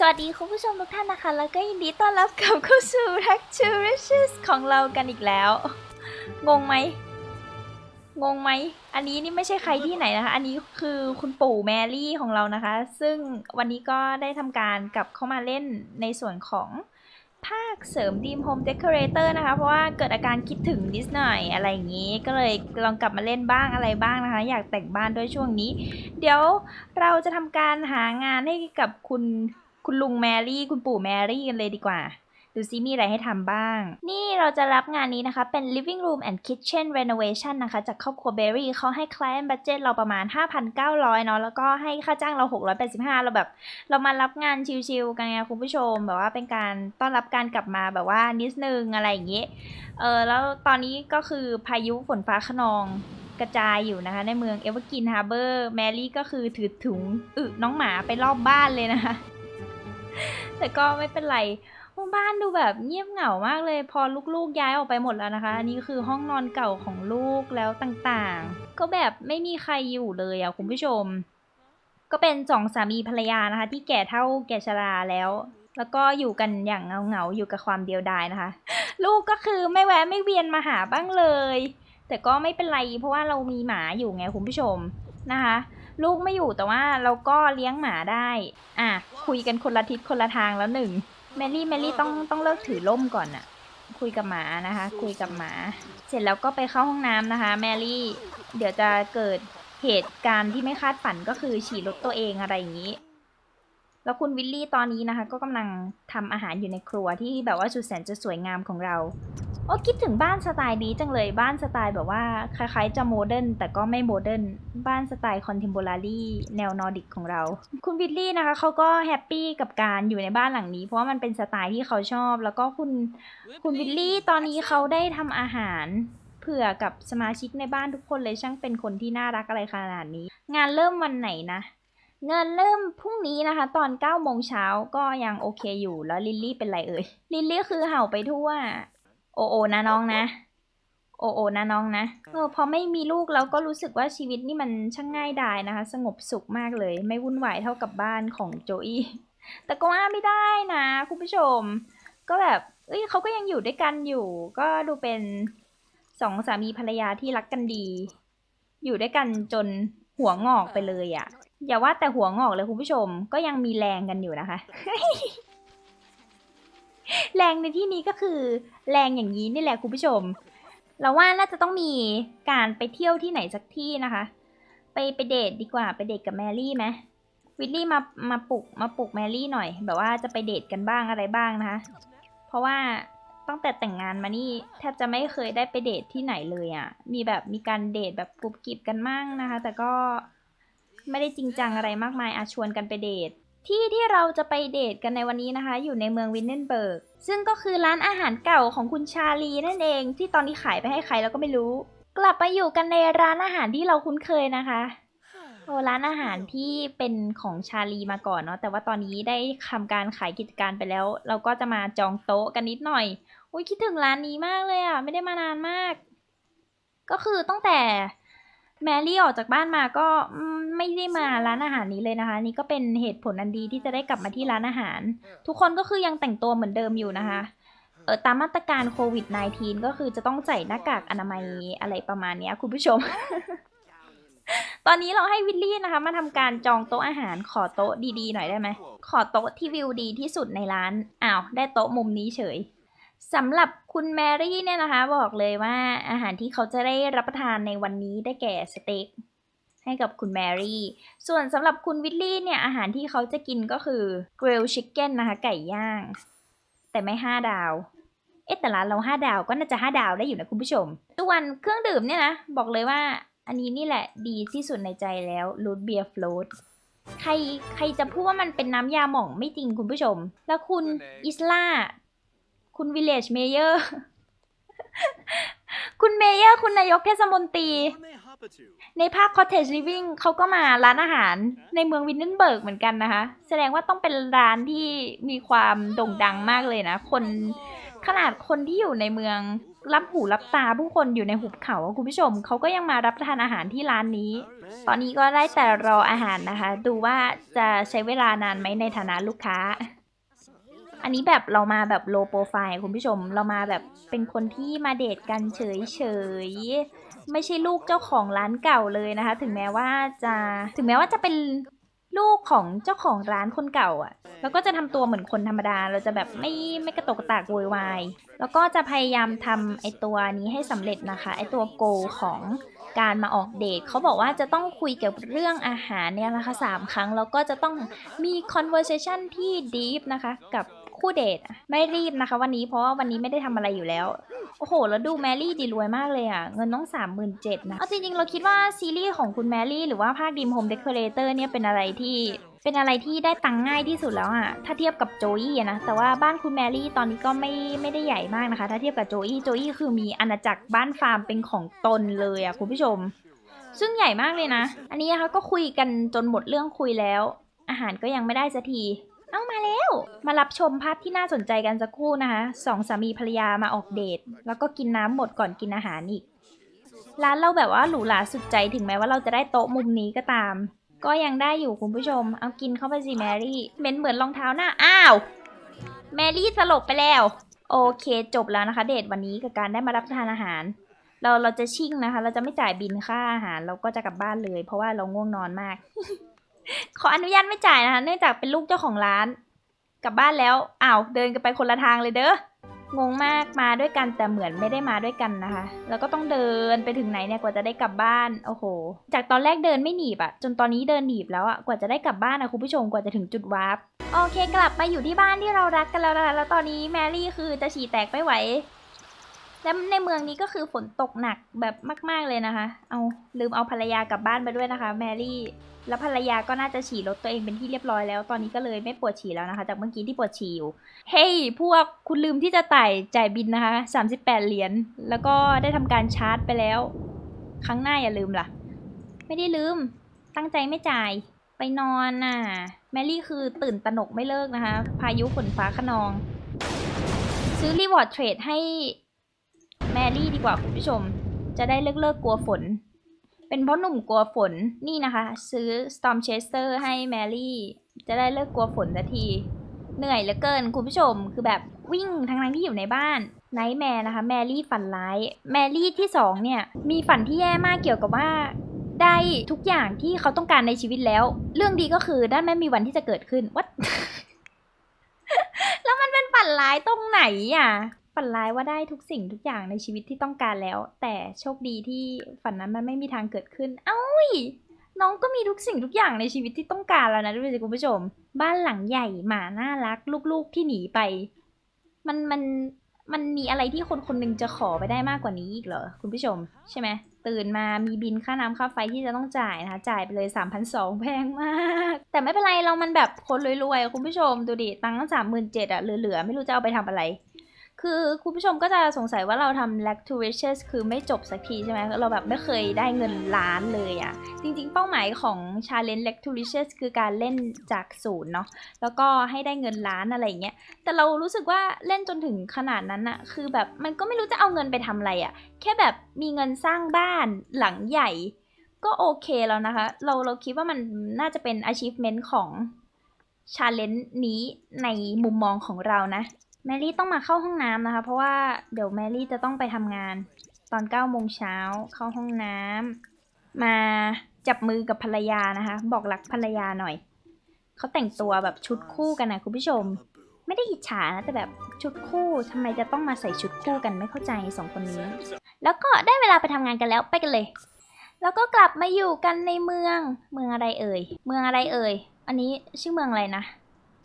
สวัสดีคุณผู้ชมทุกท่านนะคะ แล้วก็ยินดีต้อนรับกลับเข้าสู่ Rack to Riches ของเรากันอีกแล้ว งงไหม งงไหม อันนี้นี่ไม่ใช่ใครที่ไหนนะคะ อันนี้คือคุณปู่แมรี่ของเรานะคะ ซึ่งวันนี้ก็ได้ทำการกลับเข้ามาเล่นในส่วนของภาคเสริมดีมโฮมเดคอเรเตอร์นะคะ เพราะว่าเกิดอาการคิดถึงนิดหน่อยอะไรอย่างนี้ ก็เลยลองกลับมาเล่นบ้างอะไรบ้างนะคะ อยากแต่งบ้านด้วยช่วงนี้ เดี๋ยวเราจะทำการหางานให้กับคุณ คุณลุงแมรี่ คุณปู่แมรี่กันเลยดีกว่า ดูซิมีอะไรให้ทำบ้าง นี่เราจะรับงานนี้นะคะ เป็น living room and kitchen renovation นะคะ จากครอบครัวเบอรี่เขาให้ client budget เราประมาณ 5,900 เนาะ แล้วก็ให้ค่าจ้างเรา 685 เราแบบ เรามารับงานชิลๆกันไงคุณผู้ชม แบบว่าเป็นการต้อนรับการกลับมาแบบว่านิดนึงอะไรอย่างเงี้ยเออแล้วตอนนี้ก็คือพายุฝนฟ้าขนองกระจายอยู่นะคะ ในเมืองเอเวอร์กินฮาร์เบอร์แมรี่ก็คือถือถุงอึน้องหมาไปรอบบ้านเลยนะคะ แต่ก็ไม่เป็นไรบ้านดูแบบเงียบเหงามากเลย พอลูกๆย้ายออกไปหมดแล้วนะคะ อันนี้คือห้องนอนเก่าของลูกแล้วต่างๆ ก็แบบไม่มีใครอยู่เลยอะคุณผู้ชม ก็เป็นสองสามีภรรยานะคะ ที่แก่เท่าแก่ชราแล้ว แล้วก็อยู่กันอย่างเหงาๆอยู่กับความเดียวดายนะคะ ลูกก็คือไม่แวะไม่เวียนมาหาบ้างเลย แต่ก็ไม่เป็นไรเพราะว่าเรามีหมาอยู่ไงคุณผู้ชมนะคะ ลูกไม่อยู่แต่ว่าเราก็เลี้ยงหมาได้ อะ คุยกันคนละทิศคนละทางแล้วหนึ่งแมรี่แมรี่ต้องต้องเลิกถือล่มก่อนอะคุยกับหมานะคะ คุยกับหมา เสร็จแล้วก็ไปเข้าห้องน้ำนะคะ แมรี่ เดี๋ยวจะเกิดเหตุการณ์ที่ไม่คาดฝันก็คือฉี่รถตัวเองอะไรอย่างนี้ แล้วคุณวิลลี่ตอนนี้นะคะ ก็กำลังทำอาหารอยู่ในครัวที่แบบว่าสุดแสนจะสวยงามของเรา โอ้คิดถึงบ้านสไตล์นี้จังเลยบ้านสไตล์แบบว่าคล้ายๆจะโมเดิร์นแต่ก็ไม่โมเดิร์นบ้านสไตล์คอนเทม p o รารีแนวนอร์ดิกของเรา คุณวิลลี่นะคะเขาก็แฮปปี้กับการอยู่ในบ้านหลังนี้ เพราะว่ามันเป็นสไตล์ที่เขาชอบ แล้วก็คุณคุณวิลลี่ตอนนี้เขาได้ทำอาหารเผื่อกับสมาชิกในบ้านทุกคนเลยช่างเป็นคนที่น่ารักอะไรขนาดนี้ งานเริ่มวันไหนนะเงินเริ่มพรุ่งนี้นะคะ ตอน9โมงเช้าก็ยังโอเคอยู่แล้วลิลลี่เป็นไรเอ่ยลิลลี่คือเห่าไปทั่ว โอโอนะน้องนะ โอโอนะน้องนะเออพอไม่มีลูกแล้วก็รู้สึกว่าชีวิตนี่มันช่างง่ายดายนะคะ สงบสุขมากเลย ไม่วุ่นวายเท่ากับบ้านของโจอี้แต่ก็ว่าไม่ได้นะ คุณผู้ชม ก็แบบเอ้ยเขาก็ยังอยู่ด้วยกันอยู่ ก็ดูเป็นสองสามีภรรยาที่รักกันดี อยู่ด้วยกันจนหัวงอกไปเลยอะ่ะ อย่าว่าแต่หัวงอกเลยคุณผู้ชม ก็ยังมีแรงกันอยู่นะคะ แรงในที่นี้ก็คือ แรงอย่างนี้นี่แหละคุณผู้ชม เราว่าน่าจะต้องมีการไปเที่ยวที่ไหนสักที่นะคะ ไปไปเดทดีกว่าไปเดทกับแมรี่ไหมวิลลี่มามาปลุกมาปลุกแมรี่หน่อย แบบว่าจะไปเดทกันบ้างอะไรบ้างนะคะ เพราะว่าตั้งแต่แต่งงานมานี่แทบจะไม่เคยได้ไปเดทที่ไหนเลยอะ่ะ มีแบบมีการเดทแบบกรุบกริบกันมั่งนะคะ แต่ก็ไม่ได้จริงจังอะไรมากมายอาชวนกันไปเดท ที่ที่เราจะไปเดทกันในวันนี้นะคะ อยู่ในเมืองวินเนนเบิร์ก ซึ่งก็คือร้านอาหารเก่าของคุณชาลีนั่นเอง ที่ตอนนี้ขายไปให้ใครแล้วก็ไม่รู้ กลับมาอยู่กันในร้านอาหารที่เราคุ้นเคยนะคะโอ้ร้านอาหารที่เป็นของชาลีมาก่อนเนาะแต่ว่าตอนนี้ได้ทำการขายกิจการไปแล้ว เราก็จะมาจองโต๊ะกันนิดหน่อยอุ้ยคิดถึงร้านนี้มากเลยอะ่ะไม่ได้มานานมาก ก็คือตั้งแต่ แมรี่ออกจากบ้านมาก็อืมไม่ได้มาร้านอาหารนี้เลยนะคะ นี่ก็เป็นเหตุผลอันดีที่จะได้กลับมาที่ร้านอาหาร ทุกคนก็คือยังแต่งตัวเหมือนเดิมอยู่นะคะเออตามมาตรการโควิด -19 ก็คือจะต้องใส่หน้ากากอนามัยอะไรประมาณเนี้ยคุณผู้ชม ตอนนี้เราให้วิลลี่นะคะ มาทำการจองโต๊ะอาหารขอโต๊ะดีๆหน่อยได้ไหม ขอโต๊ะที่วิวดีที่สุดในร้าน อ้าว ได้โต๊ะมุมนี้เฉย สำหรับคุณแมรี่เนี่ยนะคะ บอกเลยว่าอาหารที่เขาจะได้รับประทานในวันนี้ได้แก่สเต็กให้กับคุณแมรี่ ส่วนสำหรับคุณวิลลี่เนี่ยอาหารที่เขาจะกินก็คือ grill chicken นะคะ ไก่ย่าง แต่ไม่ห้าดาว เอ๊ะแต่ร้านเราห้าดาวก็น่าจะห้าดาวได้อยู่นะคุณผู้ชมส่วนเครื่องดื่มเนี่ยนะ บอกเลยว่าอันนี้นี่แหละดีที่สุดในใจแล้วรูทเบียร์ฟล t ใครใครจะพูดว่ามันเป็นน้ำยาหม่องไม่จริงคุณผู้ชม แล้วคุณอิสลา คุณวิลเลจเมเยอร์ คุณเมเยอร์คุณนายกเทศมนตรี ในภาค Cottage Living เขาก็มาร้านอาหารในเมืองวินเนนเบิร์กเหมือนกันนะคะ แสดงว่าต้องเป็นร้านที่มีความโด่งดังมากเลยนะ คนขนาดคนที่อยู่ในเมืองรับหูรับตาผู้คนอยู่ในหุบเขาคุณผู้ชมเขาก็ยังมารับประทานอาหารที่ร้านนี้ ตอนนี้ก็ได้แต่รออาหารนะคะ ดูว่าจะใช้เวลานานไหมในฐานะลูกค้า อันนี้แบบเรามาแบบโลโปรไฟล์คุณผู้ชมเรามาแบบเป็นคนที่มาเดทกันเฉยๆไม่ใช่ลูกเจ้าของร้านเก่าเลยนะคะ ถึงแม้ว่าจะถึงแม้ว่าจะเป็นลูกของเจ้าของร้านคนเก่าอะ่ะ แล้วก็จะทำตัวเหมือนคนธรรมดา เราจะแบบไม่ไม่กระตกกระตากโวยวาย แล้วก็จะพยายามทำไอตัวนี้ให้สำเร็จนะคะ ไอตัวโกของการมาออกเดทเขาบอกว่าจะต้องคุยเกี่ยวกับเรื่องอาหารเนี่ยนะคะสามครั้ง แล้วก็จะต้องมี conversation ที่ deep นะคะ กับ คู่เดทไม่รีบนะคะ วันนี้เพราะว่าวันนี้ไม่ได้ทำอะไรอยู่แล้ว โอ้โห แล้วดูแมรี่ดีรวยมากเลยอะ เงินต้องสามหมื่นเจ็ดนะ เอาจริงๆ เราคิดว่าซีรีส์ของคุณแมรี่หรือว่าภาคดีมโฮมเดคอเรเตอร์เนี่ยเป็นอะไรที่เป็นอะไรที่ได้ตังค์ง่ายที่สุดแล้วอะถ้าเทียบกับโจอี้นะ แต่ว่าบ้านคุณแมรี่ตอนนี้ก็ไม่ไม่ได้ใหญ่มากนะคะ ถ้าเทียบกับโจอี้โจอี้คือมีอาณาจักรบ้านฟาร์มเป็นของตนเลยอะคุณผู้ชม ซึ่งใหญ่มากเลยนะ อันนี้นะคะก็คุยกันจนหมดเรื่องคุยแล้ว อาหารก็ยังไม่ได้สักที เอามาแล้ว มารับชมภาพที่น่าสนใจกันสักครู่นะคะสองสามีภรรยามาออกเดท แล้วก็กินน้ำหมดก่อนกินอาหารอีก ร้านเราแบบว่าหรูหราสุดใจถึงแม้ว่าเราจะได้โต๊ะมุมนี้ก็ตาม ก็ยังได้อยู่คุณผู้ชม เอากินเข้าไปสิแมรี่เหม็นเหมือนรองเท้าหน้า อ้าว แมรี่สลบไปแล้ว โอเคจบแล้วนะคะ เดทวันนี้กับการได้มารับประทานอาหาร เราเราจะชิ่งนะคะ เราจะไม่จ่ายบินค่าอาหาร เราก็จะกลับบ้านเลย เพราะว่าเราง่วงนอนมาก ขออนุญาตไม่จ่ายนะคะ เนื่องจากเป็นลูกเจ้าของร้าน กลับบ้านแล้วอ้าวเดินกันไปคนละทางเลยเด้องงมากมาด้วยกันแต่เหมือนไม่ได้มาด้วยกันนะคะ แล้วก็ต้องเดินไปถึงไหนเนี่ยกว่าจะได้กลับบ้านโอ้โห จากตอนแรกเดินไม่หนีบอะจนตอนนี้เดินหนีบแล้วอะกว่าจะได้กลับบ้านนะคุณผู้ชมกว่าจะถึงจุดวาร์ปโอเค กลับมาอยู่ที่บ้านที่เรารักกันแล้วนะคะแล้วตอนนี้แมรี่คือจะฉี่แตกไม่ไหว และในเมืองนี้ก็คือฝนตกหนักแบบมาก ๆเลยนะคะ เอาลืมเอาภรรยากลับบ้านมาด้วยนะคะ แมรี่ แล้วภรรยาก็น่าจะฉี่รถตัวเองเป็นที่เรียบร้อยแล้ว ตอนนี้ก็เลยไม่ปวดฉี่แล้วนะคะ จากเมื่อกี้ที่ปวดฉี่อยู่ เฮ้ยพวกคุณลืมที่จะจ่ายจ่ายบินนะคะ 38 เหรียญ แล้วก็ได้ทำการชาร์จไปแล้ว ครั้งหน้าอย่าลืมล่ะ ไม่ได้ลืม ตั้งใจไม่จ่าย ไปนอนน่ะ แมรี่คือตื่นตระหนกไม่เลิกนะคะ พายุฝนฟ้าขนอง ซื้อรีวอร์ดเทรดให้ แมรี่ดีกว่าคุณผู้ชม จะได้เลิกเลิกกลัวฝน เป็นเพราะหนุ่มกลัวฝนนี่นะคะ ซื้อ Storm Chaser ให้แมรี่ จะได้เลิกกลัวฝนสักที เหนื่อยเหลือเกินคุณผู้ชม คือแบบวิ่งทั้งนั้นที่อยู่ในบ้านไนท์แมร์นะคะ แมรี่ฝันร้าย แมรี่ที่สองเนี่ย มีฝันที่แย่มากเกี่ยวกับว่าได้ทุกอย่างที่เขาต้องการในชีวิตแล้ว เรื่องดีก็คือด้านไม่มีวันที่จะเกิดขึ้นวัดแล้วมันเป็นฝันร้ายตรงไหนอะ ฝันร้ายว่าได้ทุกสิ่งทุกอย่างในชีวิตที่ต้องการแล้ว แต่โชคดีที่ฝันนั้นมันไม่มีทางเกิดขึ้น เอ้ย น้องก็มีทุกสิ่งทุกอย่างในชีวิตที่ต้องการแล้วนะดูสิคุณผู้ชม บ้านหลังใหญ่หมาน่ารัก ลูกๆที่หนีไป มันมันมันมีอะไรที่คนคนหนึงจะขอไปได้มากกว่านี้อีกเหรอคุณผู้ชม ใช่ไหมตื่นมามีบินค่าน้ำค่าไฟที่จะต้องจ่ายนะคะ จ่ายไปเลย3 2 0 0แพงมาก แต่ไม่เป็นไรเรามันแบบคนรวยๆ คุณผู้ชมดูดิ ตังค์ตั้งสามหมื่นเจ็ดอะเหลือๆ ไม่รู้จะเอาไปทำอะไร คือคุณผู้ชมก็จะสงสัยว่าเราทำ Lag to Riches คือไม่จบสักทีใช่ไหมเราแบบไม่เคยได้เงินล้านเลยอะจริงๆ เป้าหมายของ Challenge Lag to Riches คือการเล่นจากศูนย์เนาะแล้วก็ให้ได้เงินล้านอะไรอย่างเงี้ยแต่เรารู้สึกว่าเล่นจนถึงขนาดนั้นอะคือแบบมันก็ไม่รู้จะเอาเงินไปทำอะไรอะแค่แบบมีเงินสร้างบ้านหลังใหญ่ก็โอเคแล้วนะคะ เราเราคิดว่ามันน่าจะเป็น achievement ของ challenge นี้ในมุมมองของเรานะ แมรี่ต้องมาเข้าห้องน้ำนะคะ เพราะว่าเดี๋ยวแมรี่จะต้องไปทำงาน ตอน9โมงเช้าเข้าห้องน้ำมาจับมือกับภรรยานะคะ บอกรักภรรยาหน่อย เขาแต่งตัวแบบชุดคู่กันนะคุณผู้ชม ไม่ได้อิจฉานะแต่แบบชุดคู่ทำไมจะต้องมาใส่ชุดคู่กันไม่เข้าใจสองคนนี้ แล้วก็ได้เวลาไปทำงานกันแล้วไปกันเลย แล้วก็กลับมาอยู่กันในเมืองเมืองอะไรเอ่ย เมืองอะไรเอ่ย อันนี้ชื่อเมืองอะไรนะ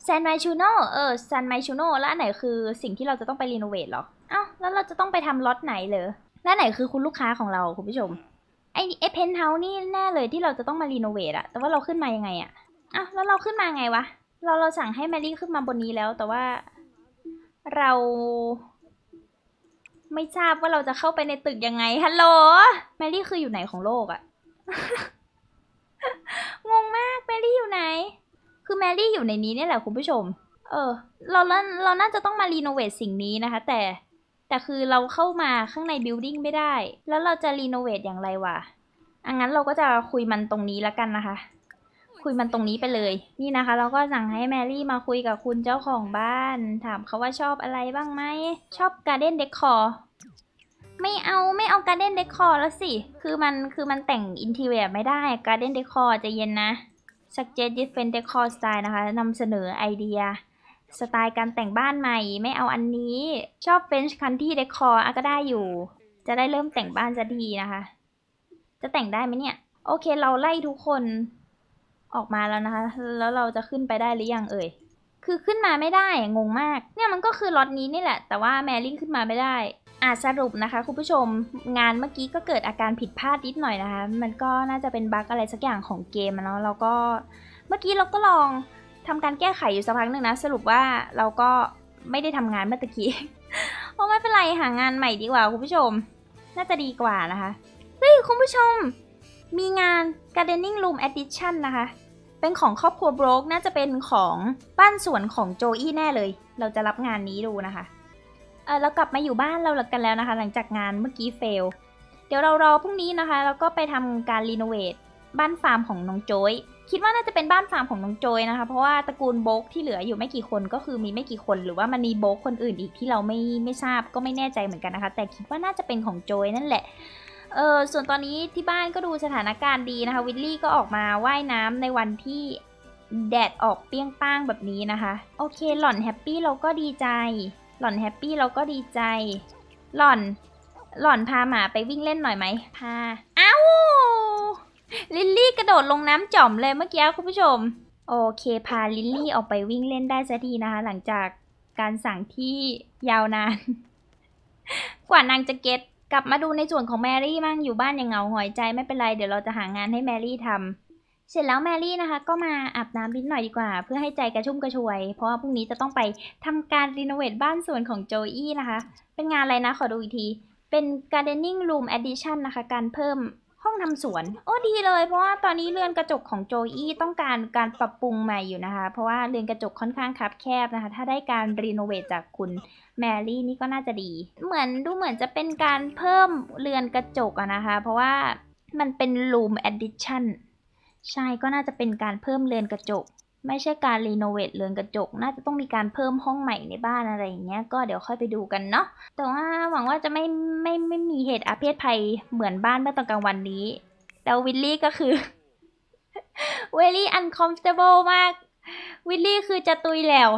แซนไมชูโน่เออแซนไมชูโน่แล้วอันไหนคือสิ่งที่เราจะต้องไปรีโนเวทหรอเอ้าแล้วเราจะต้องไปทำล็อตไหนเหรอแล้วไหนคือคุณลูกค้าของเราคุณผู้ชมไอไอเพนท์เฮาส์นี่แน่เลยที่เราจะต้องมารีโนเวทอะแต่ว่าเราขึ้นมายังไงอะอ้าวแล้วเราขึ้นมาไงวะเราเราสั่งให้แมรี่ขึ้นมาบนนี้แล้ว แต่ว่าเรา ไม่ทราบว่าเราจะเข้าไปในตึกยังไงฮัลโหลแมรี่คืออยู่ไหนของโลกอะงงมากแมรี่อยู่ไหน คือแมรี่อยู่ในนี้เนี่ยแหละคุณผู้ชม เออ เราเราเราน่าจะต้องมารีโนเวทสิ่งนี้นะคะ แต่แต่คือเราเข้ามาข้างในบิลดิ้งไม่ได้ แล้วเราจะรีโนเวทอย่างไรวะอังั้นเราก็จะคุยมันตรงนี้แล้วกันนะคะ คุยมันตรงนี้ไปเลย นี่นะคะ เราก็สั่งให้แมรี่มาคุยกับคุณเจ้าของบ้าน ถามเขาว่าชอบอะไรบ้างไหม ชอบการ์เด้นเดคอร์ไม่เอาไม่เอาการ์เด้นเดคอร์แล้วสิ คือมันคือมันแต่งอินทีเรียไม่ได้การ์เด้นเดคอร์จะเย็นนะ suggest different decor style นะคะนำเสนอไอเดีย สไตล์การแต่งบ้านใหม่ ไม่เอาอันนี้ ชอบ French country decor อะก็ได้อยู่ จะได้เริ่มแต่งบ้านสักทีนะคะ จะแต่งได้ไหมเนี่ย โอเคเราไล่ทุกคนออกมาแล้วนะคะ แล้วเราจะขึ้นไปได้หรือยังเอ่ย คือขึ้นมาไม่ได้ งงมาก เนี่ยมันก็คือล็อตนี้นี่แหละ แต่ว่าแมรี่ขึ้นมาไม่ได้ อะสรุปนะคะคุณผู้ชมงานเมื่อกี้ก็เกิดอาการผิดพลาดนิดหน่อยนะคะ มันก็น่าจะเป็นบั๊กอะไรสักอย่างของเกมอะเนาะแล้วก็เมื่อกี้เราก็ลองทำการแก้ไขอยู่สักพักหนึ่งนะ สรุปว่าเราก็ไม่ได้ทำงานเมื่อกี้โอ้ไม่เป็นไรหางานใหม่ดีกว่าคุณผู้ชม น่าจะดีกว่านะคะเฮ้ยคุณผู้ชม มีงาน Gardening Room Edition นะคะ เป็นของครอบครัวโบรกน่าจะเป็นของบ้านสวนของโจอี้แน่เลย เราจะรับงานนี้ดูนะคะ เออเรากลับมาอยู่บ้านเรากันแล้วนะคะ หลังจากงานเมื่อกี้เฟล เดี๋ยวเรารอพรุ่งนี้นะคะ แล้วก็ไปทำการรีโนเวทบ้านฟาร์มของน้องโจยคิดว่าน่าจะเป็นบ้านฟาร์มของน้องโจยนะคะ เพราะว่าตระกูลโบกที่เหลืออยู่ไม่กี่คนก็คือมีไม่กี่คน หรือว่ามันมีโบกคนอื่นอีกที่เราไม่ไม่ทราบก็ไม่แน่ใจเหมือนกันนะคะ แต่คิดว่าน่าจะเป็นของโจยนั่นแหละเออส่วนตอนนี้ที่บ้านก็ดูสถานการณ์ดีนะคะวิลลี่ก็ออกมาว่ายน้ำในวันที่แดดออกเปรี้ยงป้างแบบนี้นะคะ โอเคหล่อนแฮปปี้เราก็ดีใจ หล่อนแฮปปี้เราก็ดีใจ หล่อน หล่อนพาหมาไปวิ่งเล่นหน่อยไหม พา เอ้า ลิลลี่กระโดดลงน้ำจ่อมเลยเมื่อกี้คุณผู้ชม โอเคพาลิลลี่ออกไปวิ่งเล่นได้สักทีนะคะ หลังจากการสั่งที่ยาวนาน กว่านางจะเก็ตกลับมาดูในส่วนของแมรี่มั่งอยู่บ้านยังเหงาหอยใจไม่เป็นไร เดี๋ยวเราจะหางานให้แมรี่ทำ เสร็จแล้วแมรี่นะคะ ก็มาอาบน้ำนิดหน่อยดีกว่า เพื่อให้ใจกระชุ่มกระชวย เพราะว่าพรุ่งนี้จะต้องไปทำการรีโนเวทบ้านสวนของโจอี้นะคะ เป็นงานอะไรนะขอดูอีกที เป็น gardening room addition นะคะ การเพิ่มห้องทำสวน โอ้ดีเลย เพราะว่าตอนนี้เรือนกระจกของโจอี้ต้องการการปรับปรุงใหม่อยู่นะคะ เพราะว่าเรือนกระจกค่อนข้างคับแคบนะคะ ถ้าได้การรีโนเวทจากคุณแมรี่นี่ก็น่าจะดี เหมือนดูเหมือนจะเป็นการเพิ่มเรือนกระจกอะนะคะ เพราะว่ามันเป็น room addition ใช่ก็น่าจะเป็นการเพิ่มเรือนกระจก ไม่ใช่การรีโนเวทเรือนกระจก น่าจะต้องมีการเพิ่มห้องใหม่ในบ้านอะไรอย่างเงี้ย ก็เดี๋ยวค่อยไปดูกันเนาะ แต่ว่าหวังว่าจะไม่ไม่ไม่มีเหตุอาเพศภัยเหมือนบ้านเมื่อตอนกลางวันนี้แล้ววิลลี่ก็คือ very uncomfortable มาก วิลลี่คือจะตุยแล้ว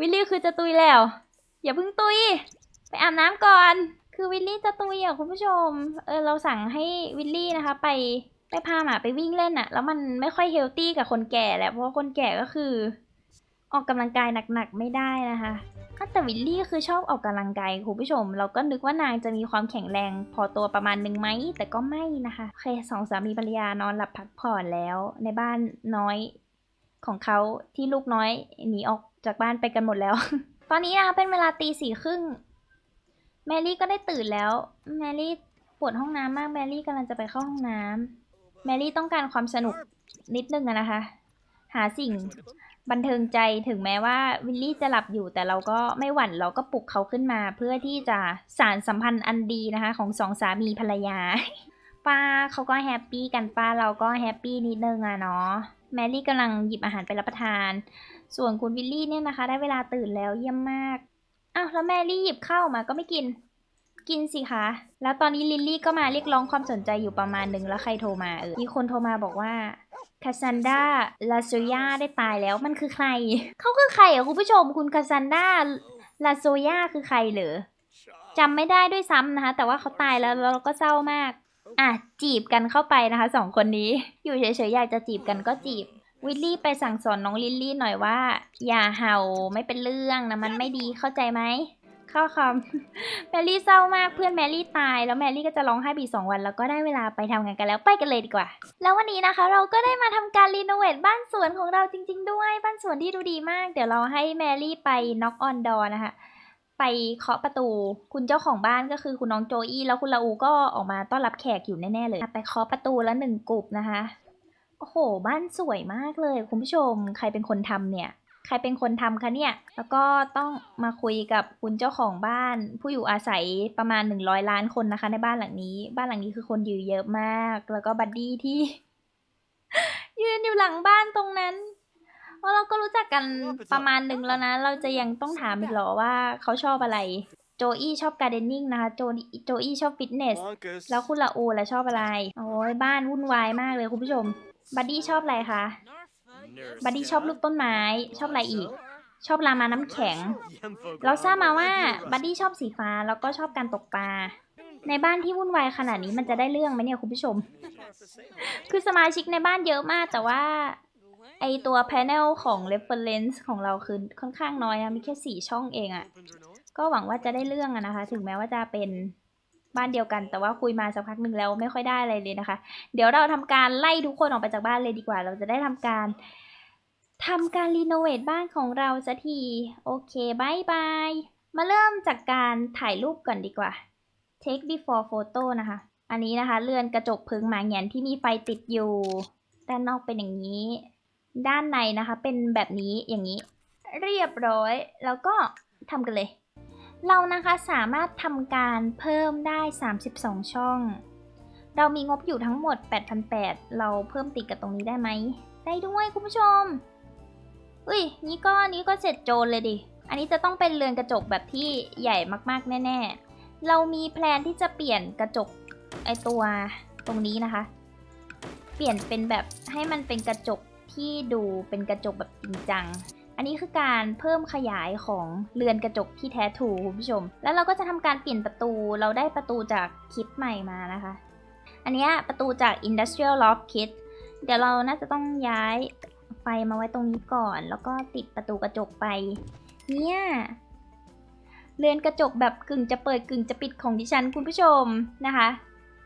วิลลี่คือจะตุยแล้ว อย่าเพิ่งตุย ไปอาบน้ำก่อน คือวิลลี่จะตุยอะคุณผู้ชม เออเราสั่งให้วิลลี่นะคะไป ไปพาหมาไปวิ่งเล่นอะแล้วมันไม่ค่อยเฮลตี้กับคนแก่แหละเพราะคนแก่ก็คือ ออกกำลังกายหนักๆไม่ได้นะคะแต่วิลลี่คือชอบออกกำลังกายคุณผู้ชม เราก็นึกว่านางจะมีความแข็งแรงพอตัวประมาณนึงไหมแต่ก็ไม่นะคะโอเคสองสามีภรรยานอนหลับพักผ่อนแล้ว ในบ้านน้อยของเขาที่ลูกน้อยหนีออกจากบ้านไปกันหมดแล้ว ตอนนี้นะคะเป็นเวลาตีสี่ครึ่งแมรี่ก็ได้ตื่นแล้ว แมรี่ปวดห้องน้ำมากแมรี่กำลังจะไปเข้าห้องน้ำ แมรี่ต้องการความสนุกนิดนึงนะคะ หาสิ่งบันเทิงใจถึงแม้ว่าวิลลี่จะหลับอยู่แต่เราก็ไม่หวั่นเราก็ปลุกเขาขึ้นมา เพื่อที่จะสารสัมพันธ์อันดีนะคะ ของสองสามีภรรยา ป้าเขาก็แฮปปี้กันป้าเราก็แฮปปี้นิดนึงอะเนาะแมรี่กำลังหยิบอาหารไปรับประทาน ส่วนคุณวิลลี่เนี่ยนะคะ ได้เวลาตื่นแล้วเยี่ยมมากอ้าวแล้วแมรี่หยิบข้าวมาก็ไม่กิน กินสิคะ แล้วตอนนี้ลิลลี่ก็มาเรียกร้องความสนใจอยู่ประมาณหนึ่งแล้วใครโทรมาเออมีคนโทรมาบอกว่าคาซันดาลาโซยาได้ตายแล้วมันคือใคร เขาคือใครอะคุณผู้ชมคุณคาซันดาลาโซยาคือใครเหรอจำไม่ได้ด้วยซ้ำนะคะ แต่ว่าเขาตายแล้วเราก็เศร้ามาก อะ จีบกันเข้าไปนะคะสองคนนี้ อยู่เฉยๆอยากจะจีบกันก็จีบ วิลลี่ไปสั่งสอนน้องลิลลี่หน่อยว่า อย่าเห่าไม่เป็นเรื่องนะมันไม่ดีเข้าใจไหม ข้าคำแมรี่เศร้ามากเพื่อนแมรี่ตาย แล้วแมรี่ก็จะร้องไห้ไปอีสองวัน แล้วก็ได้เวลาไปทำงานกันแล้วไปกันเลยดีกว่า แล้ววันนี้นะคะ เราก็ได้มาทำการรีโนเวทบ้านสวนของเราจริง ๆ ด้วย บ้านสวนที่ดูดีมาก เดี๋ยวเราให้แมรี่ไปน็อกออนดอนะคะไปเคาะประตู คุณเจ้าของบ้านก็คือคุณน้องโจอี้แล้วคุณลาอูก็ออกมาต้อนรับแขกอยู่แน่ๆเลย ไปเคาะประตูแล้วหนึ่งกลุ่มนะคะ โอ้โห บ้านสวยมากเลย คุณผู้ชม ใครเป็นคนทำเนี่ย ใครเป็นคนทำคะเนี่ย แล้วก็ต้องมาคุยกับคุณเจ้าของบ้าน ผู้อยู่อาศัยประมาณ 100 ล้านคนนะคะ ในบ้านหลังนี้ บ้านหลังนี้คือคนอยู่เยอะมาก แล้วก็บัดดี้ที่ ยืนอยู่หลังบ้านตรงนั้นเพราะเราก็รู้จักกันประมาณหนึ่งแล้วนะ เราจะยังต้องถามอีกเหรอว่าเขาชอบอะไร โจอี้ชอบการเดนนิ่งนะคะ โจโจอี้ชอบฟิตเนส แล้วคุณละโอละชอบอะไร โอ้ยบ้านวุ่นวายมากเลยคุณผู้ชม บัดดี้ชอบอะไรคะ บัดดี้ชอบลูกต้นไม้ ชอบอะไรอีก ชอบรามาน้ำแข็ง เราทราบมาว่าบัดดี้ชอบสีฟ้าแล้วก็ชอบการตกปลา ในบ้านที่วุ่นวายขนาดนี้มันจะได้เรื่องไหมเนี่ยคุณผู้ชม คือสมาชิกในบ้านเยอะมากแต่ว่าไอตัว panel ของ reference ของเราคือค่อนข้างน้อยอะมีแค่สี่ช่องเองอะก็หวังว่าจะได้เรื่องอะนะคะ ถึงแม้ว่าจะเป็นบ้านเดียวกัน แต่ว่าคุยมาสักพักหนึ่งแล้วไม่ค่อยได้อะไรเลยนะคะ เดี๋ยวเราทำการไล่ทุกคนออกไปจากบ้านเลยดีกว่า เราจะได้ทำการ ทำการรีโนเวทบ้านของเราสักที โอเคบายบาย มาเริ่มจากการถ่ายรูปก่อนดีกว่า take before photo นะคะ อันนี้นะคะเรือนกระจกเพิงหมาแหงนที่มีไฟติดอยู่ ด้านนอกเป็นอย่างนี้ ด้านในนะคะเป็นแบบนี้อย่างนี้ เรียบร้อย แล้วก็ทำกันเลย เรานะคะสามารถทำการเพิ่มได้ 32 ช่อง เรามีงบอยู่ทั้งหมด 8,800 เราเพิ่มติดกับตรงนี้ได้ไหม ได้ด้วยคุณผู้ชม อุ้ย นี่ก็นี้ก็เสร็จโจรเลยดิ อันนี้จะต้องเป็นเรือนกระจกแบบที่ใหญ่มากๆแน่ๆ เรามีแพลนที่จะเปลี่ยนกระจกไอตัวตรงนี้นะคะ เปลี่ยนเป็นแบบให้มันเป็นกระจกที่ดูเป็นกระจกแบบจริงจัง อันนี้คือการเพิ่มขยายของเรือนกระจกที่แท้ถูคุณผู้ชม แล้วเราก็จะทำการเปลี่ยนประตู เราได้ประตูจากคิดใหม่มานะคะ อันนี้ประตูจาก Industrial Loft Kit เดี๋ยวเราน่าจะต้องย้าย ไฟมาไว้ตรงนี้ก่อน แล้วก็ติดประตูกระจกไป เนี่ยเรือนกระจกแบบกึ่งจะเปิดกึ่งจะปิดของดิฉันคุณผู้ชมนะคะ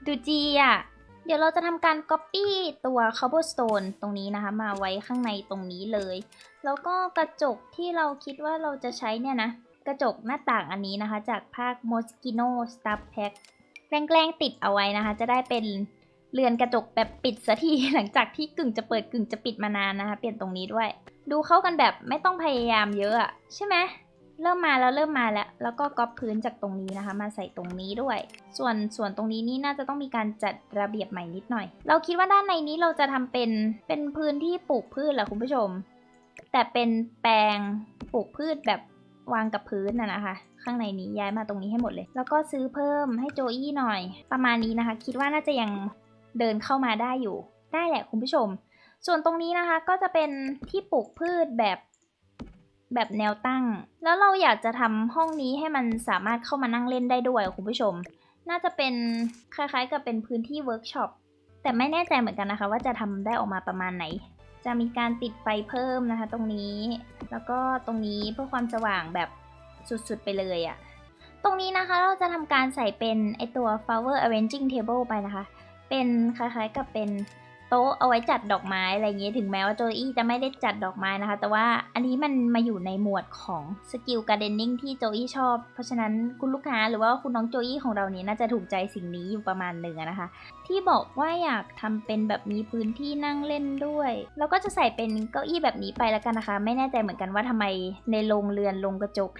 ดูจีอะ เดี๋ยวเราจะทำการ Copy ตัว cobblestone ตรงนี้นะคะ มาไว้ข้างในตรงนี้เลย แล้วก็กระจกที่เราคิดว่าเราจะใช้เนี่ยนะ กระจกหน้าต่างอันนี้นะคะ จากภาค Moschino Stuff Pack แกล้งๆติดเอาไว้นะคะ จะได้เป็น เรือนกระจกแบบปิดสัทีหลังจากที่กึ่งจะเปิดกึ่งจะปิดมานานนะคะ เปลี่ยนตรงนี้ด้วย ดูเข้ากันแบบไม่ต้องพยายามเยอะอะใช่ไหมเริ่มมาแล้วเริ่มมาแล้ว แล้วก็ก๊อปพื้นจากตรงนี้นะคะ มาใส่ตรงนี้ด้วย ส่วนส่วนตรงนี้นี่น่าจะต้องมีการจัดระเบียบใหม่นิดหน่อย เราคิดว่าด้านในนี้เราจะทำเป็นเป็นพื้นที่ปลูกพืชแหละคุณผู้ชม แต่เป็นแปลงปลูกพืชแบบวางกับพื้นน่ะนะคะ ข้างในนี้ย้ายมาตรงนี้ให้หมดเลย แล้วก็ซื้อเพิ่มให้โจอี้หน่อย ประมาณนี้นะคะ คิดว่าน่าจะยัง เดินเข้ามาได้อยู่ ได้แหละคุณผู้ชม ส่วนตรงนี้นะคะก็จะเป็นที่ปลูกพืชแบบแบบแนวตั้ง แล้วเราอยากจะทำห้องนี้ให้มันสามารถเข้ามานั่งเล่นได้ด้วยคุณผู้ชม น่าจะเป็นคล้ายๆ กับเป็นพื้นที่เวิร์กช็อป แต่ไม่แน่ใจเหมือนกันนะคะ ว่าจะทำได้ออกมาประมาณไหน จะมีการติดไฟเพิ่มนะคะ ตรงนี้ แล้วก็ตรงนี้เพื่อความสว่างแบบสุดๆไปเลยอะ่ะ ตรงนี้นะคะเราจะทำการใส่เป็นไอตัว flower arranging table ไปนะคะ เป็นคล้ายๆกับเป็นโต๊ะเอาไว้จัดดอกไม้อะไรอย่างเงี้ยถึงแม้ว่าโจอี้จะไม่ได้จัดดอกไม้นะคะ แต่ว่าอันนี้มันมาอยู่ในหมวดของสกิลการ์เดนนิ่งที่โจอี้ชอบ เพราะฉะนั้นคุณลูกค้าหรือว่าคุณน้องโจอี้ของเรานี้น่าจะถูกใจสิ่งนี้อยู่ประมาณหนึ่งนะคะ ที่บอกว่าอยากทำเป็นแบบมีพื้นที่นั่งเล่นด้วยแล้วก็จะใส่เป็นเก้าอี้แบบนี้ไปแล้วกันนะคะ ไม่แน่ใจเหมือนกันว่าทำไมในโรงเรือนโรงกระจก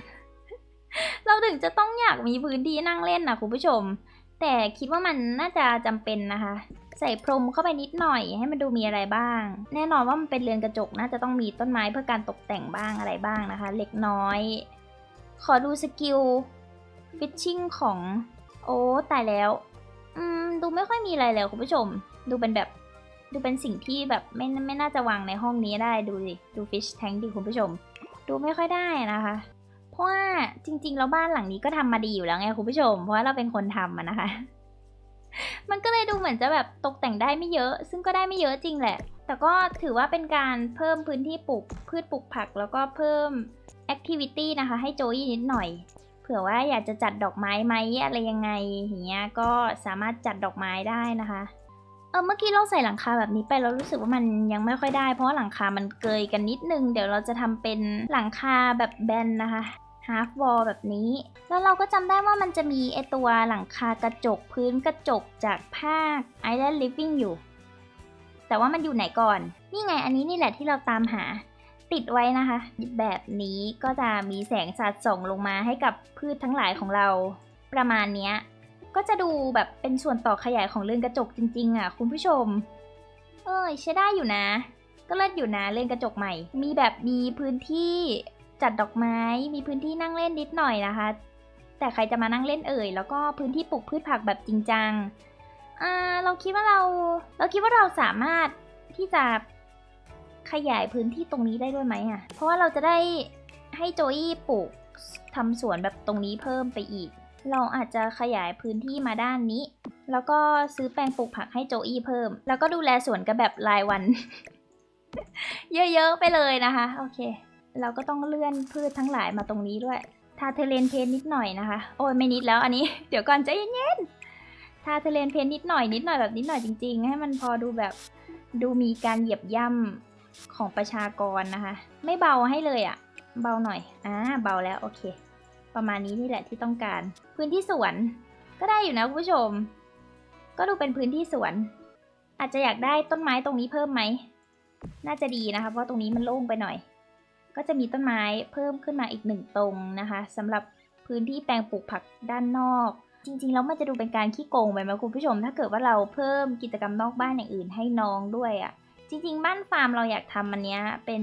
เราถึงจะต้องอยากมีพื้นที่นั่งเล่นนะคุณผู้ชม แต่คิดว่ามันน่าจะจำเป็นนะคะ ใส่พรมเข้าไปนิดหน่อยให้มันดูมีอะไรบ้าง แน่นอนว่ามันเป็นเรือนกระจกน่าจะต้องมีต้นไม้เพื่อการตกแต่งบ้างอะไรบ้างนะคะ เล็กน้อย ขอดูสกิลฟิชชิ่งของโอ้ตายแล้ว อืมดูไม่ค่อยมีอะไรเลยคุณผู้ชม ดูเป็นแบบดูเป็นสิ่งที่แบบไม่ไม่น่าจะวางในห้องนี้ได้ดูสิดูฟิชแทงดิคุณผู้ชม ดูไม่ค่อยได้นะคะ ราะว่าจริง ๆ แล้วบ้านหลังนี้ก็ทำมาดีอยู่แล้วไงคุณผู้ชม เพราะว่าเราเป็นคนทำอะนะคะ มันก็เลยดูเหมือนจะแบบตกแต่งได้ไม่เยอะ ซึ่งก็ได้ไม่เยอะจริงแหละ แต่ก็ถือว่าเป็นการเพิ่มพื้นที่ปลูกพืชปลูกผักแล้วก็เพิ่มแอคทิวิตี้นะคะ ให้โจยนิดหน่อย เผื่อว่าอยากจะจัดดอกไม้ไหมอะไรยังไงอย่างเงี้ยก็สามารถจัดดอกไม้ได้นะคะเออเมื่อกี้เราใส่หลังคาแบบนี้ไปเรารู้สึกว่ามันยังไม่ค่อยได้ เพราะหลังคามันเกยกันนิดนึง เดี๋ยวเราจะทำเป็นหลังคาแบบแบนนะคะ half wall แบบนี้ แล้วเราก็จำได้ว่ามันจะมีไอตัวหลังคากระจกพื้นกระจกจากภาค Island Living อยู่ แต่ว่ามันอยู่ไหนก่อน นี่ไงอันนี้นี่แหละที่เราตามหา ติดไว้นะคะ แบบนี้ก็จะมีแสงสาดส่องลงมาให้กับพืชทั้งหลายของเรา ประมาณนี้ก็จะดูแบบเป็นส่วนต่อขยายของเรือนกระจกจริง ๆ อะ คุณผู้ชม เอ้ยใช้ได้อยู่นะ ก็เลิศอยู่นะเรือนกระจกใหม่ มีแบบมีพื้นที่ จัดดอกไม้ มีพื้นที่นั่งเล่นนิดหน่อยนะคะ แต่ใครจะมานั่งเล่นเอ่ย แล้วก็พื้นที่ปลูกพืชผักแบบจริงจังเราคิดว่าเราเราคิดว่าเราสามารถที่จะขยายพื้นที่ตรงนี้ได้ด้วยไหมอะ เพราะว่าเราจะได้ให้โจอี้ปลูกทำสวนแบบตรงนี้เพิ่มไปอีก เราอาจจะขยายพื้นที่มาด้านนี้ แล้วก็ซื้อแปลงปลูกผักให้โจอี้เพิ่ม แล้วก็ดูแลสวนกันแบบรายวัน เยอะๆไปเลยนะคะ โอเค เราก็ต้องเลื่อนพืชทั้งหลายมาตรงนี้ด้วย ทาเทเลนเพนนิดหน่อยนะคะ โอ้ยไม่นิดแล้วอันนี้ เดี๋ยวก่อนใจเย็นๆ ทาเทเลนเพนนิดหน่อยนิดหน่อยแบบนิดหน่อยจริง ๆ ให้มันพอดูแบบดูมีการเหยียบย่ำของประชากรนะคะ ไม่เบาให้เลยอะ่ะ เบาหน่อย อ่า เบาแล้วโอเค ประมาณนี้นี่แหละที่ต้องการ พื้นที่สวน ก็ได้อยู่นะคุณผู้ชม ก็ดูเป็นพื้นที่สวน อาจจะอยากได้ต้นไม้ตรงนี้เพิ่มไหม น่าจะดีนะคะ เพราะตรงนี้มันโล่งไปหน่อย ก็จะมีต้นไม้เพิ่มขึ้นมาอีกหนึ่งตรงนะคะสำหรับพื้นที่แปลงปลูกผักด้านนอก จริงๆแล้วมันจะดูเป็นการขี้โกงไปไหมคุณผู้ชม ถ้าเกิดว่าเราเพิ่มกิจกรรมนอกบ้านอย่างอื่นให้น้องด้วยอะ่ะจริงๆ บ้านฟาร์มเราอยากทำอันเนี้ยเป็น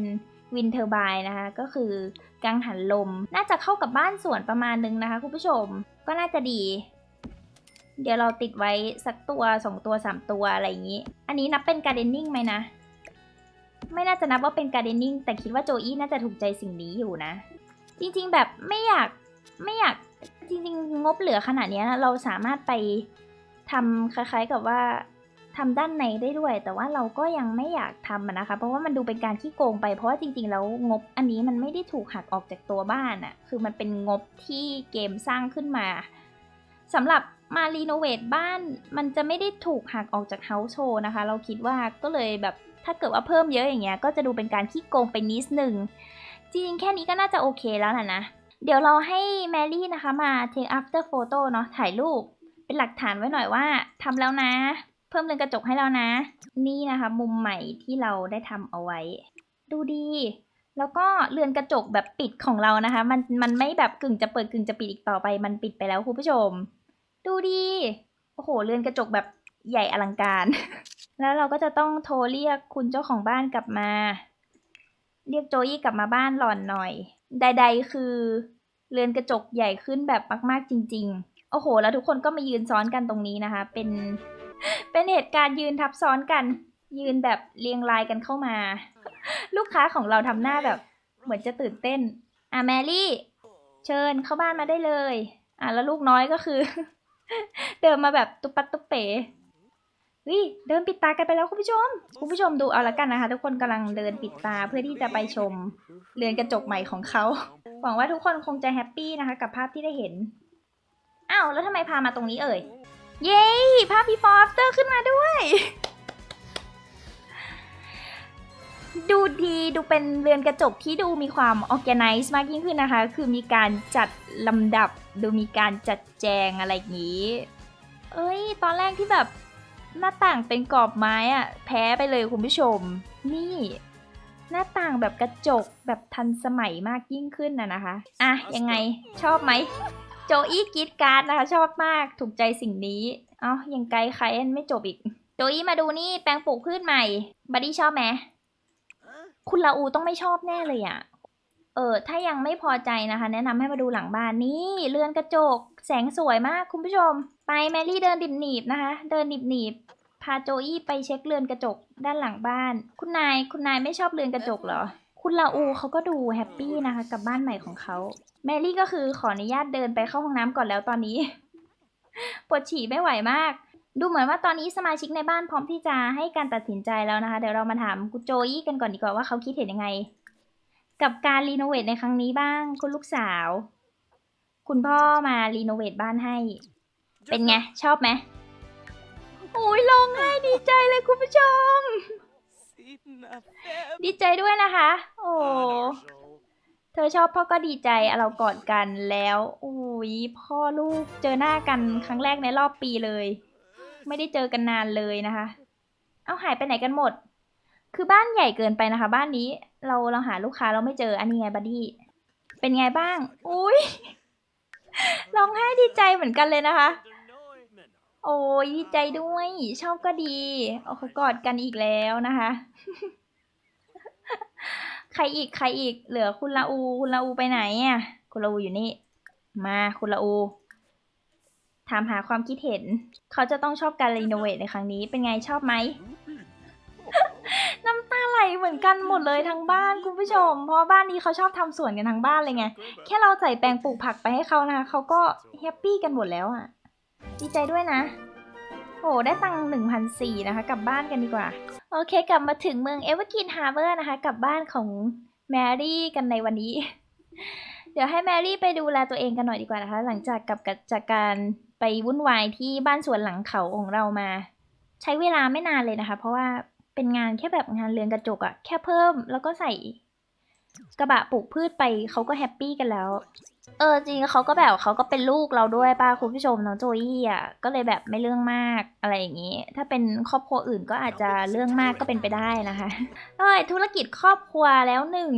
วินเทอร์บายนะคะก็คือกังหันลม น่าจะเข้ากับบ้านสวนประมาณนึงนะคะคุณผู้ชมก็น่าจะดี เดี๋ยวเราติดไว้สักตัวสองตัวสามตัวอะไรอย่างนี้ อันนี้นับเป็นการ์เดนนิ่งไหมนะ ไม่น่าจะนับว่าเป็นการ์เดนนิ่งแต่คิดว่าโจอี้น่าจะถูกใจสิ่งนี้อยู่นะ จริงๆแบบไม่อยากไม่อยากจริงๆ งบเหลือขนาดนี้เราสามารถไปทำคล้ายๆกับว่าทำด้านในได้ด้วย แต่ว่าเราก็ยังไม่อยากทำนะคะ เพราะว่ามันดูเป็นการขี้โกงไปเพราะว่าจริงๆ แล้วงบอันนี้มันไม่ได้ถูกหักออกจากตัวบ้านอะคือมันเป็นงบที่เกมสร้างขึ้นมาสำหรับมารีโนเวทบ้านมันจะไม่ได้ถูกหักออกจากเฮาส์โชนะคะ เราคิดว่าก็เลยแบบ ถ้าเกิดว่าเพิ่มเยอะอย่างเงี้ยก็จะดูเป็นการขี้โกงไปนิดนึง จริงๆ แค่นี้ก็น่าจะโอเคแล้วนะนะ เดี๋ยวเราให้แมรี่นะคะมา take after photo เนาะถ่ายรูป เป็นหลักฐานไว้หน่อยว่าทำแล้วนะ เพิ่มเรือนกระจกให้แล้วนะ นี่นะคะ มุมใหม่ที่เราได้ทำเอาไว้ ดูดีแล้วก็เรือนกระจกแบบปิดของเรานะคะ มันมันไม่แบบกึ่งจะเปิดกึ่งจะปิดอีกต่อไป มันปิดไปแล้วคุณผู้ชม ดูดี โอ้โห เรือนกระจกแบบใหญ่อลังการ แล้วเราก็จะต้องโทรเรียกคุณเจ้าของบ้านกลับมา เรียกโจยี่กลับมาบ้านหล่อนหน่อย ใด ๆ คือเรือนกระจกใหญ่ขึ้นแบบมาก ๆ จริง ๆ โอ้โห แล้วทุกคนก็มายืนซ้อนกันตรงนี้นะคะ เป็น เป็นเหตุการณ์ยืนทับซ้อนกัน ยืนแบบเรียงรายกันเข้ามา ลูกค้าของเราทำหน้าแบบเหมือนจะตื่นเต้น อะแมรี่ เชิญเข้าบ้านมาได้เลย อะแล้วลูกน้อยก็คือ เดินมาแบบตุ๊ปัดตุ๊เป๋ วิเดินปิดตากันไปแล้วคุณผู้ชม คุณผู้ชมดูเอาละกันนะคะ ทุกคนกำลังเดินปิดตาเพื่อที่จะไปชมเรือนกระจกใหม่ของเขา หวังว่าทุกคนคงจะแฮปปี้นะคะ กับภาพที่ได้เห็น อ้าวแล้วทำไมพามาตรงนี้เอ่ย เย้ภาพ before after ขึ้นมาด้วย ดูดีดูเป็นเรือนกระจกที่ดูมีความ organize มากยิ่งขึ้นนะคะ คือมีการจัดลำดับ ดูมีการจัดแจงอะไรอย่างนี้ เอ้ย ตอนแรกที่แบบ หน้าต่างเป็นกรอบไม้อะแพ้ไปเลยคุณผู้ชม นี่ หน้าต่างแบบกระจกแบบทันสมัยมากยิ่งขึ้นนะนะคะ อะยังไงชอบไหม โจอี้กีดการ์ดนะคะ ชอบมากถูกใจสิ่งนี้อ้ายังไกลใครไม่จบอีก โจอี้มาดูนี่แปลงปลูกพืชใหม่บัดดี้ชอบไหมคุณลาอูต้องไม่ชอบแน่เลยอะเออถ้ายังไม่พอใจนะคะ แนะนำให้มาดูหลังบ้านนี่เรือนกระจกแสงสวยมากคุณผู้ชม ไปแมรี่เดินดิบหนีบนะคะ เดินดิบหนีบ พาโจอี้ไปเช็คเรือนกระจกด้านหลังบ้าน คุณนายคุณนายไม่ชอบเรือนกระจกเหรอ คุณลาอูเขาก็ดูแฮปปี้นะคะ กับบ้านใหม่ของเขา แมรี่ก็คือขออนุญาตเดินไปเข้าห้องน้ำก่อนแล้วตอนนี้ ปวดฉี่ไม่ไหวมาก ดูเหมือนว่าตอนนี้สมาชิกในบ้านพร้อมที่จะให้การตัดสินใจแล้วนะคะ เดี๋ยวเรามาถามคุณโจอี้กันก่อนดีกว่าว่าเขาคิดเห็นยังไง กับการรีโนเวทในครั้งนี้บ้าง คุณลูกสาว คุณพ่อมารีโนเวทบ้านให้ เป็นไง ชอบไหมโอ้ยร้องไห้ดีใจเลยคุณผู้ชม ดีใจด้วยนะคะ โอ้เธอชอบพ่อก็ดีใจอะเรากอดกันแล้วอุ้ยพ่อลูกเจอหน้ากันครั้งแรกในรอบปีเลย ไม่ได้เจอกันนานเลยนะคะ เอาหายไปไหนกันหมด คือบ้านใหญ่เกินไปนะคะ บ้านนี้เราเราหาลูกค้าเราไม่เจออันนี้ไงบัดดี้เป็นไงบ้าง อุ้ยร้องไห้ดีใจเหมือนกันเลยนะคะ โอ้ยดีใจด้วย ชอบก็ดี โอ้เขากอดกันอีกแล้วนะคะ ใครอีกใครอีก เหลือคุณละอู คุณละอูไปไหนอะ คุณละอูอยู่นี่ มาคุณละอู ถามหาความคิดเห็น เขาจะต้องชอบการรีโนเวทในครั้งนี้ เป็นไงชอบไหม น้ำตาไหลเหมือนกันหมดเลยทั้งบ้านคุณผู้ชม เพราะบ้านนี้เขาชอบทำสวนกันทั้งบ้านเลยไง แค่เราใส่แปลงปลูกผักไปให้เขานะคะเขาก็แฮปปี้กันหมดแล้วอะ ดีใจด้วยนะ โอ้ได้ตังค์หนึ่งพันสี่นะคะ กลับบ้านกันดีกว่า โอเค กลับมาถึงเมืองเอเวอร์กินฮาร์เบอร์นะคะ กลับบ้านของแมรี่กันในวันนี้ เดี๋ยวให้แมรี่ไปดูแลตัวเองกันหน่อยดีกว่านะคะ หลังจากกลับจากการไปวุ่นวายที่บ้านสวนหลังเขาของเรามา ใช้เวลาไม่นานเลยนะคะ เพราะว่าเป็นงานแค่แบบงานเรือนกระจกอะแค่เพิ่มแล้วก็ใส่กระบะปลูกพืชไปเขาก็แฮปปี้กันแล้ว เออจริงเขาก็แบบเขาก็เป็นลูกเราด้วยป้าคุณผู้ชมน้องโจยี่อะก็เลยแบบไม่เรื่องมากอะไรอย่างนี้ ถ้าเป็นครอบครัวอื่นก็อาจจะเรื่องมากก็เป็นไปได้นะคะเอ้ยธุรกิจครอบครัวแล้วหนึ่ง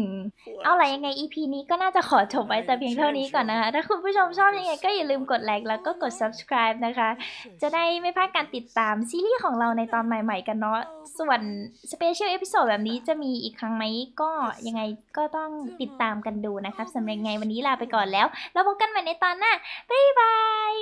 เอาอะไรยังไง EP นี้ก็น่าจะขอจบไว้แต่เพียงเท่านี้ก่อนนะคะถ้าคุณผู้ชมชอบยังไงก็อย่าลืมกดไลค์แล้วก็กด subscribe นะคะ จะได้ไม่พลาดการติดตามซีรีส์ของเราในตอนใหม่ ๆ กันเนาะส่วน special episode แบบนี้จะมีอีกครั้งไหมก็ยังไงก็ต้องติดตามกันดูนะครับสำหรับยังไงวันนี้ลาไปก่อนแล้วแล้วพบกันใหม่ในตอนหน้า บ๊ายบาย